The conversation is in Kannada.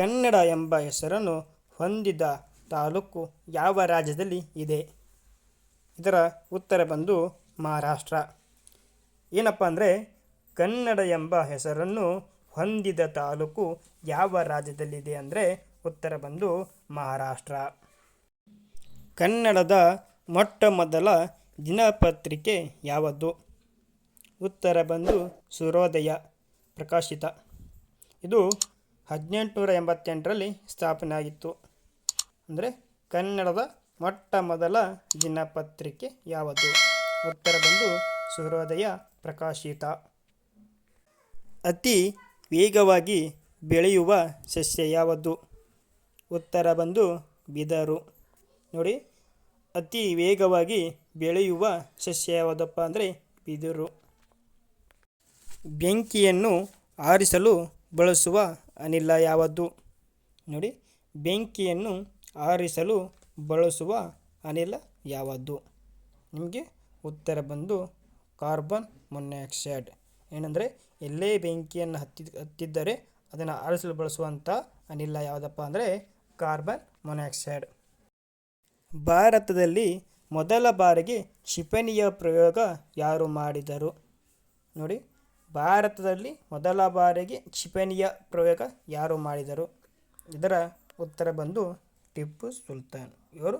ಕನ್ನಡ ಎಂಬ ಹೆಸರನ್ನು ಹೊಂದಿದ ತಾಲೂಕು ಯಾವ ರಾಜ್ಯದಲ್ಲಿ ಇದೆ? ಇದರ ಉತ್ತರ ಬಂದು ಮಹಾರಾಷ್ಟ್ರ. ಏನಪ್ಪ ಅಂದರೆ, ಕನ್ನಡ ಎಂಬ ಹೆಸರನ್ನು ಹೊಂದಿದ ತಾಲೂಕು ಯಾವ ರಾಜ್ಯದಲ್ಲಿದೆ ಅಂದರೆ ಉತ್ತರ ಬಂದು ಮಹಾರಾಷ್ಟ್ರ. ಕನ್ನಡದ ಮೊಟ್ಟ ಮೊದಲ ದಿನಪತ್ರಿಕೆ ಯಾವುದು ಉತ್ತರ ಬಂದು ಸೂರ್ಯೋದಯ ಪ್ರಕಾಶಿತ. ಇದು ಹದಿನೆಂಟುನೂರ ಎಂಬತ್ತೆಂಟರಲ್ಲಿ ಸ್ಥಾಪನೆ ಆಗಿತ್ತು ಅಂದರೆ ಕನ್ನಡದ ಮೊಟ್ಟ ಮೊದಲ ದಿನಪತ್ರಿಕೆ ಯಾವುದು? ಉತ್ತರ ಬಂದು ಸೂರ್ಯೋದಯ ಪ್ರಕಾಶಿತ. ಅತಿ ವೇಗವಾಗಿ ಬೆಳೆಯುವ ಸಸ್ಯ ಯಾವುದು? ಉತ್ತರ ಬಂದು ಬಿದರು. ನೋಡಿ, ಅತಿ ವೇಗವಾಗಿ ಬೆಳೆಯುವ ಸಸ್ಯ ಯಾವುದಪ್ಪ ಅಂದರೆ ಬಿದಿರು. ಬೆಂಕಿಯನ್ನು ಆರಿಸಲು ಬಳಸುವ ಅನಿಲ ಯಾವುದು? ನೋಡಿ, ಬೆಂಕಿಯನ್ನು ಆರಿಸಲು ಬಳಸುವ ಅನಿಲ ಯಾವುದು? ನಿಮಗೆ ಉತ್ತರ ಬಂದು ಕಾರ್ಬನ್ ಮೊನಾಕ್ಸೈಡ್. ಏನಂದರೆ, ಎಲ್ಲೇ ಬೆಂಕಿಯನ್ನು ಹತ್ತಿ, ಹತ್ತಿದ್ದರೆ ಅದನ್ನು ಆರಿಸಲು ಬಳಸುವಂಥ ಅನಿಲ ಯಾವುದಪ್ಪ ಅಂದರೆ, ಕಾರ್ಬನ್ ಮೊನಾಕ್ಸೈಡ್. ಭಾರತದಲ್ಲಿ ಮೊದಲ ಬಾರಿಗೆ ಕ್ಷಿಪಣಿಯ ಪ್ರಯೋಗ ಯಾರು ಮಾಡಿದರು? ನೋಡಿ ಭಾರತದಲ್ಲಿ ಮೊದಲ ಬಾರಿಗೆ ಕ್ಷಿಪಣಿಯ ಪ್ರಯೋಗ ಯಾರು ಮಾಡಿದರು? ಇದರ ಉತ್ತರ ಬಂದು ಟಿಪ್ಪು ಸುಲ್ತಾನ್ ಇವರು.